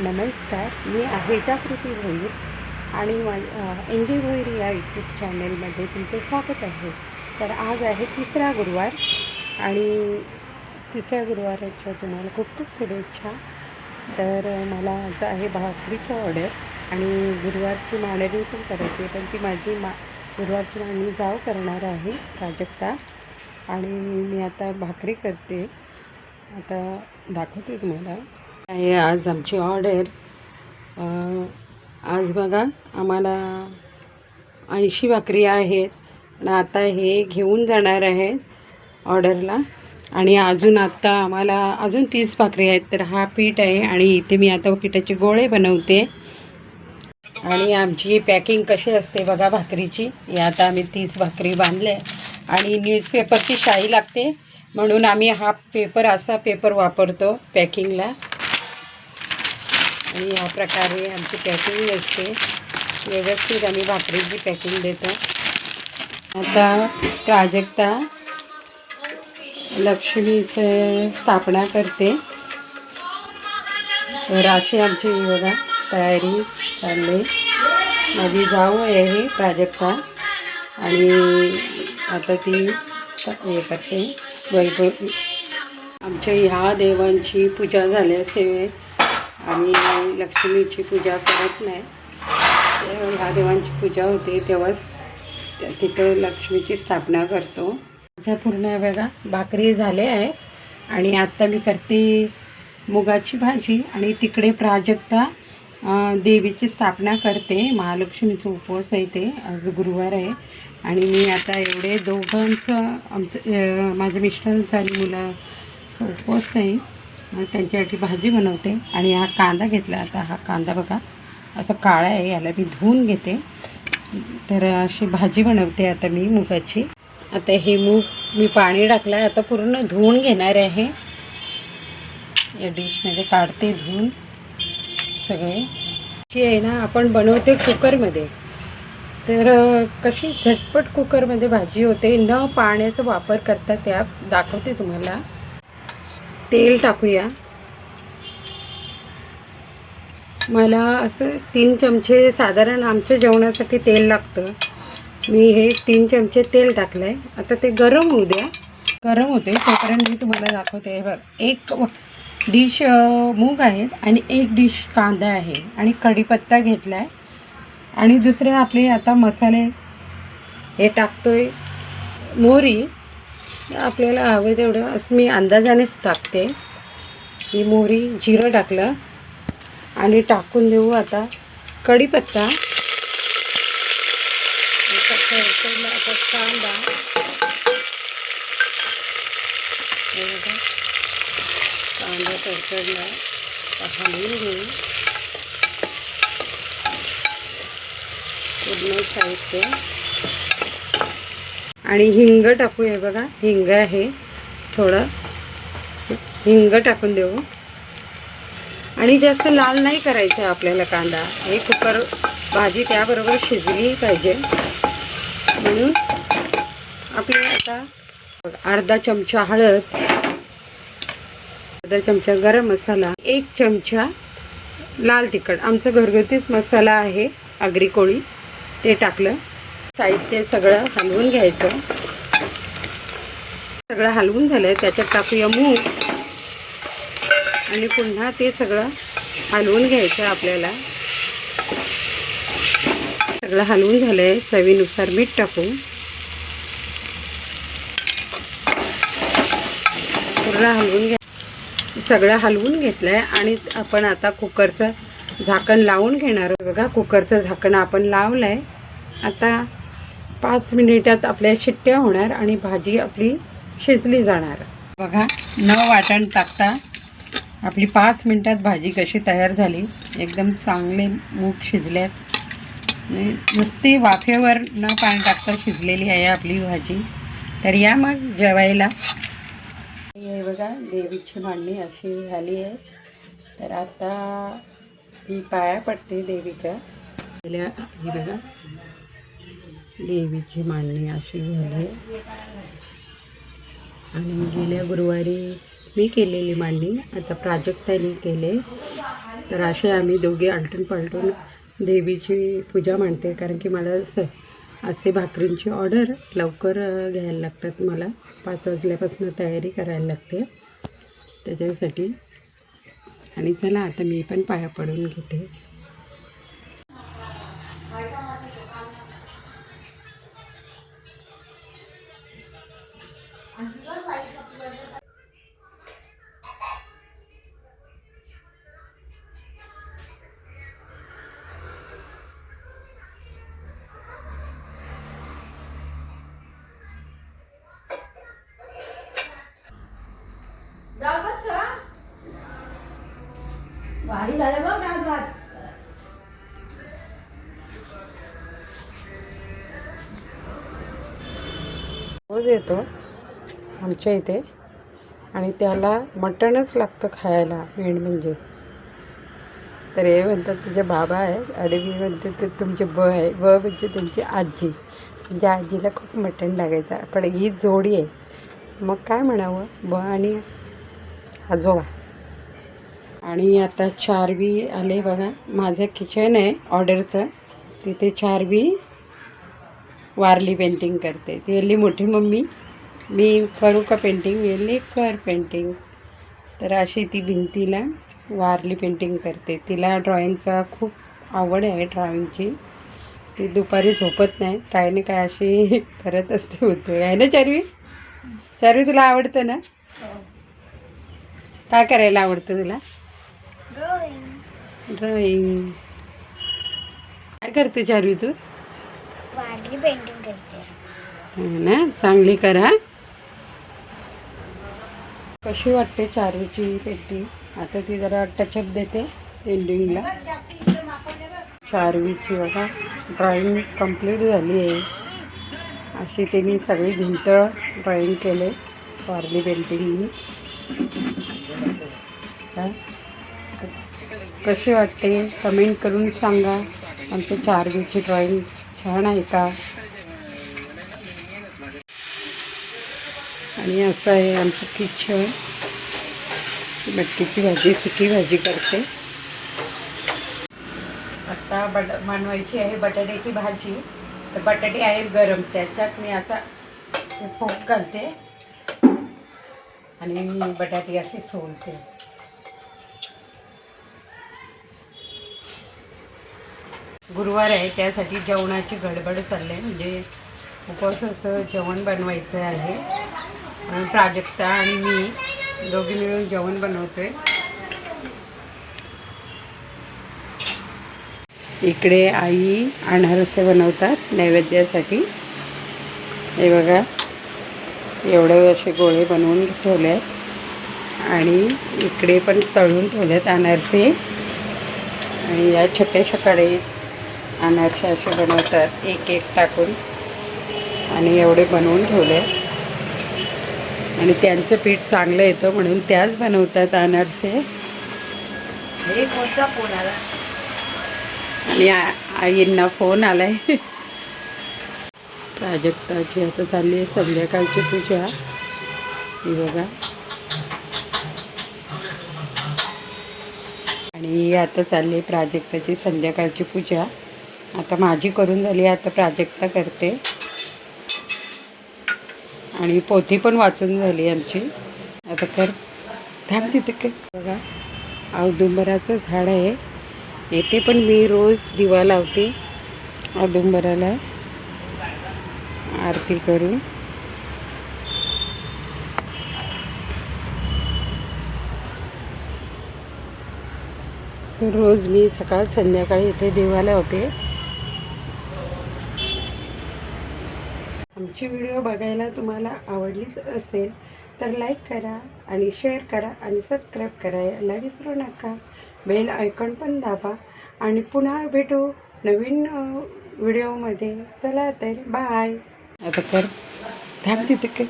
नमस्कार मी आहे जागृती भोईर आणि मा एन जी भोईर या यूट्यूब चॅनलमध्ये तुमचं स्वागत आहे. तर आज आहे तिसरा गुरुवार आणि तिसऱ्या गुरुवाराच्या तुम्हाला खूप खूप शुभेच्छा. तर मला आज आहे भाकरीचं ऑर्डर आणि गुरुवारची मांडणी पण करायची आहे पण ती माझी मा गुरुवारची मांडणी जाव करणार आहे प्राजक्ता आणि मी आता भाकरी करते. आता दाखवते तुम्हाला. आहे आज आमची ऑर्डर आज बघा आम्हाला ऐंशी भाकरी आहेत. आणि आता हे घेऊन जाणार आहेत ऑर्डरला आणि अजून आत्ता आम्हाला अजून तीस भाकरी आहेत तर हा पीठ आहे आणि इथे मी आता पिठाचे गोळे बनवते. आणि आमची पॅकिंग कशी असते बघा भाकरीची. हे आता आम्ही तीस भाकरी बांधल्या. आणि न्यूजपेपरची शाई लागते. म्हणून आम्ही हा पेपर असा पेपर वापरतो पॅकिंगला आणि ह्या प्रकारे आमची पॅकिंग असते. व्यवस्थित आम्ही भाकरीची पॅकिंग देतो. आता प्राजक्ता लक्ष्मीचे स्थापना करते. तर अशी आमची बघा तयारी चालली. माझी जाऊ आहे प्राजक्ता. आणि आता ती हे करते. बैल आमच्या ह्या देवांची पूजा झाल्याशिवाय आम्ही लक्ष्मीची पूजा करत नाही. महादेवांची ह्या देवांची पूजा होते तेव्हाच तिथं लक्ष्मीची स्थापना करतो. माझ्या पूर्ण बघा भाकरी झाले आहे. आणि आत्ता मी करते मुगाची भाजी आणि तिकडे प्राजक्ता देवीची स्थापना करते. महालक्ष्मीचा उपवास आहे ते आज गुरुवार आहे. आणि मी आता एवढे दोघांचं आमचं माझ्या मिस्टरांचा आणि मुलाचा उपवास नाही. मग त्यांच्यासाठी भाजी बनवते आणि हा कांदा घेतला आता हा कांदा बघा. असं काळा आहे याला मी धुवून घेते. तर अशी भाजी बनवते आता मी मुगाची. आता हे मूग मी पाणी टाकलं आहे आता पूर्ण धुवून घेणार आहे. या डिशमध्ये काढते धुवून सगळे. जी आहे ना आपण बनवते कुकरमध्ये. तर कशी झटपट कुकरमध्ये भाजी होते न पाण्याचा वापर करता त्या दाखवते तुम्हाला. तेल टाकूया. मला असं तीन चमचे साधारण आमच्या जेवणासाठी तेल लागतं. मी हे तीन चमचे तेल टाकलं आहे आता ते गरम होऊ द्या. गरम होते तोपर्यंत मी तुम्हाला दाखवते. बघ एक डिश मूग आहेत आणि एक डिश कांदा आहे आणि कढीपत्ता घेतला आहे आणि दुसरे आपले आता मसाले हे टाकतोय. मोहरी आपल्याला हवे तेवढं. असं मी अंदाजानेच टाकते. ही मोहरी जिरं टाकलं. आणि टाकून देऊ आता कढीपत्ता. आता कांदा कांदा तडतडला. हलवून घेऊ. पूर्ण साहित्य. आणि हिंग टाकूया बघा. हिंग आहे. थोडं. हिंग टाकून देऊ. आणि जास्त लाल नाही करायचा आहे आपल्याला कांदा. हे कुकर भाजी त्याबरोबर शिजली पाहिजे. म्हणून आपल्या आता अर्धा चमचा हळद अर्धा चमचा गरम मसाला एक चमचा लाल तिखट. आमचं घरगुतीच मसाला आहे आगरी कोळी. ते टाकलं. साहित्य सगळं हलवून घ्यायचं. सगळं हलवून झालं त्याच्यात टाकूया मूग. आणि पुन्हा ते सगळं हलवून घ्यायचं आपल्याला. सगळं हलवून झालं आहे चवीनुसार मीठ टाकू पूर्ण हलवून घ्या सगळं हलवून घेतलं आहे आणि आपण आता कुकरचं झाकण लावून घेणार बघा कुकरचं झाकण आपण लावलं आहे आता पाच मिनिटात आपल्या शिट्ट्या होणार आणि भाजी आपली शिजली जाणार. बघा न वाटण टाकता. आपली पाच मिनिटात भाजी कशी तयार झाली. एकदम चांगले मूग शिजल्यात. नुसती वाफेवर न पाणी टाकता शिजलेली आहे आपली भाजी. तर या मग जेवायला. बघा देवीची मांडणी अशी झाली आहे. तर आता ही पाया पडते देवीच्या. ही बघा देवीची मांडणी अशी झाली. आहे आणि गेल्या गुरुवारी मी केलेली मांडणी. आता प्राजक्ताने केले. तर असे आम्ही दोघे आलटून पालटून देवीची पूजा मांडते. कारण की मला स असे भाकरींची ऑर्डर लवकर घ्यायला लागतात मला. पाच वाजल्यापासून तयारी करायला लागते. त्याच्यासाठी. आणि चला आता मी पण पाया पडून घेते. भारी झालं भात रोज येतो आमच्या इथे आणि त्याला मटणच लागतं खायला मेन म्हणजे. तर हे म्हणतात तुझे बाबा आहे आणि मी म्हणते ते तुमचे ब आहे. ब म्हणजे त्यांची आजी. म्हणजे आजीला खूप मटण लागायचं. पण ही जोडी आहे. मग काय म्हणावं? ब आणि आजोबा. आणि आता चारवी आले बघा. माझं किचन आहे ऑर्डरचं तिथे चारवी वारली पेंटिंग करते. ती हल्ली मोठी मम्मी. मी करू का पेंटिंग हल्ली कर पेंटिंग तर अशी ती भिंतीला वारली पेंटिंग करते. तिला ड्रॉइंगचा खूप आवड आहे ड्रॉइंगची ती दुपारी झोपत नाही. काय ना काय अशी करत असते होते आहे ना चारवी? चारवी तुला आवडतं ना? काय करायला आवडतं तुला? ड्रॉइंग काय करते चारवी तू? वाढली पेंटिंग करते. ना? चांगली करा. कशी वाटते चारवीची पेटी आता ती जरा टचअप देते एंडिंगला चारवीची बघा ड्रॉइंग कंप्लीट झाली आहे. अशी त्यांनी सगळी भिंत ड्रॉइंग केले वारली पेंटिंगनी कसे वाटते कमेंट करून सांगा. आमच्या दिवशी ड्रॉईंग छान आहे का? आणि असं आहे आमचं किचन मटकीची भाजी सुकी भाजी करते. आता बट बनवायची आहे बटाट्याची भाजी. तर बटाटे आहेत गरम. त्याच्यात मी असा फोक घालते. आणि बटाटे अशी सोलते. गुरुवार आहे त्यासाठी जेवणाची गडबड चालली आहे म्हणजे उपवासाचं जेवण बनवायचं आहे. प्राजक्ता आणि मी दोघी मिळून जेवण बनवतोय. इकडे आई अनारसे बनवतात नैवेद्यासाठी. हे बघा एवढे असे गोळे बनवून ठेवले आहेत आणि इकडे पण तळून ठेवलेत अनारसे. आणि या छोट्याशा कढईत अनारसे असे बनवतात. एक एक टाकून आणि एवढे बनवून ठेवले. आणि त्यांचं पीठ चांगलं येतं म्हणून त्याच बनवतात अनारसे. हे कोणता फोन आला? आणि आ- आईंना फोन आलाय. प्राजक्ताची आता चालली आहे संध्याकाळची पूजा. ही बघा. आणि आता चालली आहे प्राजक्ताची संध्याकाळची पूजा. आता माझी करून झाली आता प्राजक्ता करते. आणि पोथी पण वाचून झाली आमची. आता कर. थांब तिथे काय बघा औदुंबराचं झाड आहे. येथे पण मी रोज दिवा लावते औदुंबराला. आरती करून. सो रोज मी सकाळ संध्याकाळी इथे दिवा लावते. आजची व्हिडिओ बघायला तुम्हाला आवडलीच असेल तर लाईक करा आणि शेअर करा आणि सबस्क्राईब करायला विसरू नका. बेल आयकॉन पण दाबा आणि पुन्हा भेटू नवीन व्हिडिओमध्ये. चला तर बाय. आता कर. थांब तिथे काय